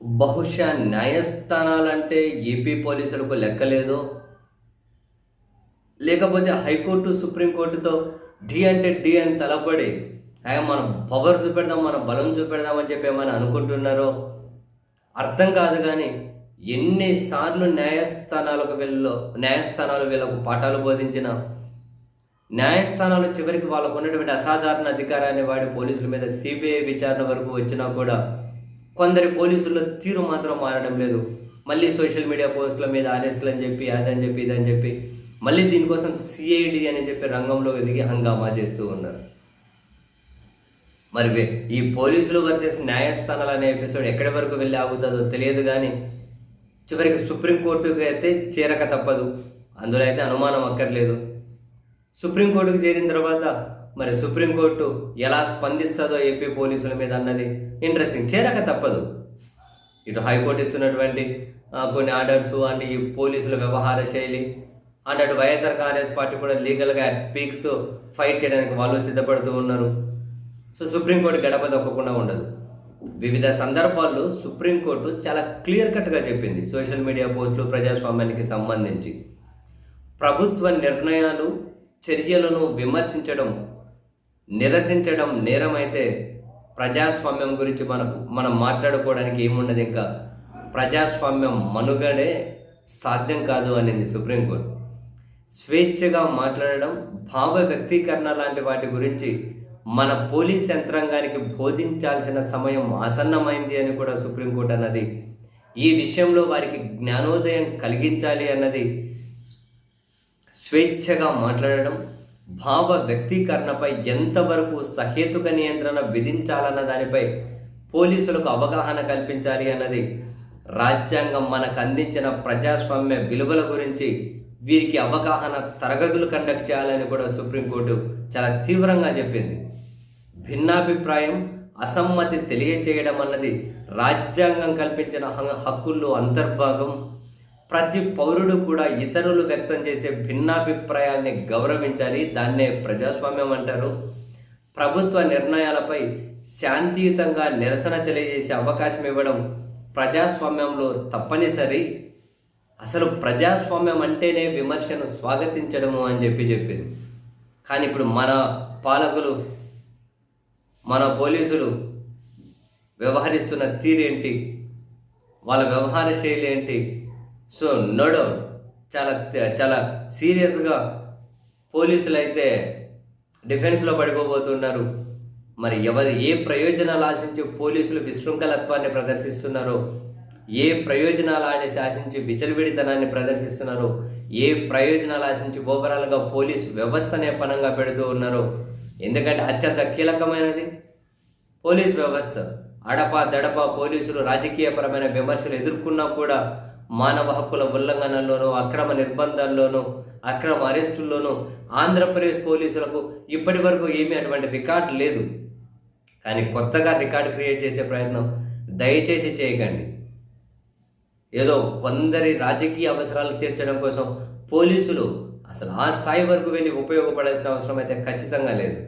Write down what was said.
బహుశా న్యాయస్థానాలంటే ఏపీ పోలీసులకు లెక్కలేదు? లేకపోతే హైకోర్టు సుప్రీంకోర్టుతో డి అంటే డి అని తలపడి మనం పవర్ చూపెడదాం మన బలం చూపెడదామని చెప్పి ఏమైనా అనుకుంటున్నారో? అర్థం కాదు కానీ ఎన్నిసార్లు న్యాయస్థానాలకు వెళ్ళో న్యాయస్థానాలు వీళ్ళకు పాఠాలు బోధించిన న్యాయస్థానాలు చివరికి వాళ్ళకు ఉన్నటువంటి అసాధారణ అధికారాన్ని వాడి పోలీసుల మీద సిబిఐ విచారణ వరకు వచ్చినా కూడా కొందరి పోలీసుల తీరు మాత్రం మారడం లేదు. మళ్ళీ సోషల్ మీడియా పోస్టుల మీద అరెస్టులు అని చెప్పి అదని చెప్పి ఇదని చెప్పి మళ్ళీ దీనికోసం సిఐడి అని చెప్పి రంగంలో ఎదిగి హంగామా చేస్తూ ఉన్నారు. మరి ఈ పోలీసులు వర్సెస్ న్యాయస్థానాలు అనే ఎపిసోడ్ ఎక్కడి వరకు వెళ్ళి ఆగుతుందో తెలియదు కానీ చివరికి సుప్రీంకోర్టుకి అయితే చేరక తప్పదు. అందులో అయితే అనుమానం అక్కర్లేదు. సుప్రీంకోర్టుకు చేరిన తర్వాత మరి సుప్రీంకోర్టు ఎలా స్పందిస్తుందో ఏపీ పోలీసుల మీద అన్నది ఇంట్రెస్టింగ్. చేరక తప్పదు. ఇటు హైకోర్టు ఇస్తున్నటువంటి కొన్ని ఆర్డర్స్ అండ్ ఈ పోలీసుల వ్యవహార శైలి అండ్ అటు వైఎస్ఆర్ కాంగ్రెస్ పార్టీ కూడా లీగల్గా పీక్స్ ఫైట్ చేయడానికి వాళ్ళు సిద్ధపడుతూ ఉన్నారు. సో సుప్రీంకోర్టు గడప దొక్కకుండా ఉండదు. వివిధ సందర్భాల్లో సుప్రీంకోర్టు చాలా క్లియర్ కట్గా చెప్పింది సోషల్ మీడియా పోస్టులు ప్రజాస్వామ్యానికి సంబంధించి. ప్రభుత్వ నిర్ణయాలు చర్యలను విమర్శించడం నిరసించడం నేరమైతే ప్రజాస్వామ్యం గురించి మనకు మనం మాట్లాడుకోవడానికి ఏమున్నది ఇంకా. ప్రజాస్వామ్యం మనుగడే సాధ్యం కాదు అనేది సుప్రీంకోర్టు స్వేచ్ఛగా మాట్లాడడం భావ వ్యక్తీకరణ లాంటి వాటి గురించి మన పోలీస్ యంత్రాంగానికి బోధించాల్సిన సమయం ఆసన్నమైంది అని కూడా సుప్రీంకోర్టు అన్నది. ఈ విషయంలో వారికి జ్ఞానోదయం కలిగించాలి అన్నది. స్వేచ్ఛగా మాట్లాడడం భావ వ్యక్తీకరణపై ఎంతవరకు సహేతుక నియంత్రణ విధించాలన్న దానిపై పోలీసులకు అవగాహన కల్పించాలి అన్నది రాజ్యాంగం మనకు అందించిన ప్రజాస్వామ్య విలువల గురించి వీరికి అవగాహన తరగతులు కండక్ట్ చేయాలని కూడా సుప్రీంకోర్టు చాలా తీవ్రంగా చెప్పింది. భిన్నాభిప్రాయం అసమ్మతి తెలియచేయడం అన్నది రాజ్యాంగం కల్పించిన హ- హక్కుల్లో అంతర్భాగం. ప్రతి పౌరుడు కూడా ఇతరులు వ్యక్తం చేసే భిన్నాభిప్రాయాన్ని గౌరవించాలి దాన్నే ప్రజాస్వామ్యం అంటారు. ప్రభుత్వ నిర్ణయాలపై శాంతియుతంగా నిరసన తెలియజేసే అవకాశం ఇవ్వడం ప్రజాస్వామ్యంలో తప్పనిసరి. అసలు ప్రజాస్వామ్యం అంటేనే విమర్శను స్వాగతించడము అని చెప్పి చెప్పింది. కానీ ఇప్పుడు మన పాలకులు మన పోలీసులు వ్యవహరిస్తున్న తీరేంటి? వాళ్ళ వ్యవహార శైలి ఏంటి? సో నడు చాలా చాలా సీరియస్గా పోలీసులు అయితే డిఫెన్స్లో పడిపోబోతున్నారు. మరి ఎవరి ఏ ప్రయోజనాలు ఆశించి పోలీసులు విశృంఖలత్వాన్ని ప్రదర్శిస్తున్నారో ఏ ప్రయోజనాలు ఆశ ఆశించి విచలవిడితనాన్ని ప్రదర్శిస్తున్నారో ఏ ప్రయోజనాలు ఆశించి ఓవరాల్గా పోలీస్ వ్యవస్థనే పనంగా పెడుతూ ఉన్నారో ఎందుకంటే అత్యంత కీలకమైనది పోలీస్ వ్యవస్థ. అడప దడప పోలీసులు రాజకీయపరమైన విమర్శలు ఎదుర్కొన్నా కూడా మానవ హక్కుల ఉల్లంఘనల్లోనూ అక్రమ నిర్బంధాల్లోనూ అక్రమ అరెస్టుల్లోనూ ఆంధ్రప్రదేశ్ పోలీసులకు ఇప్పటి వరకు ఏమీ అటువంటి రికార్డు లేదు. కానీ కొత్తగా రికార్డు క్రియేట్ చేసే ప్రయత్నం దయచేసి చేయకండి. ఏదో కొందరి రాజకీయ అవసరాలు తీర్చడం కోసం పోలీసులు అసలు ఆ స్థాయి వరకు వెళ్ళి ఉపయోగపడాల్సిన అవసరం అయితే ఖచ్చితంగా లేదు.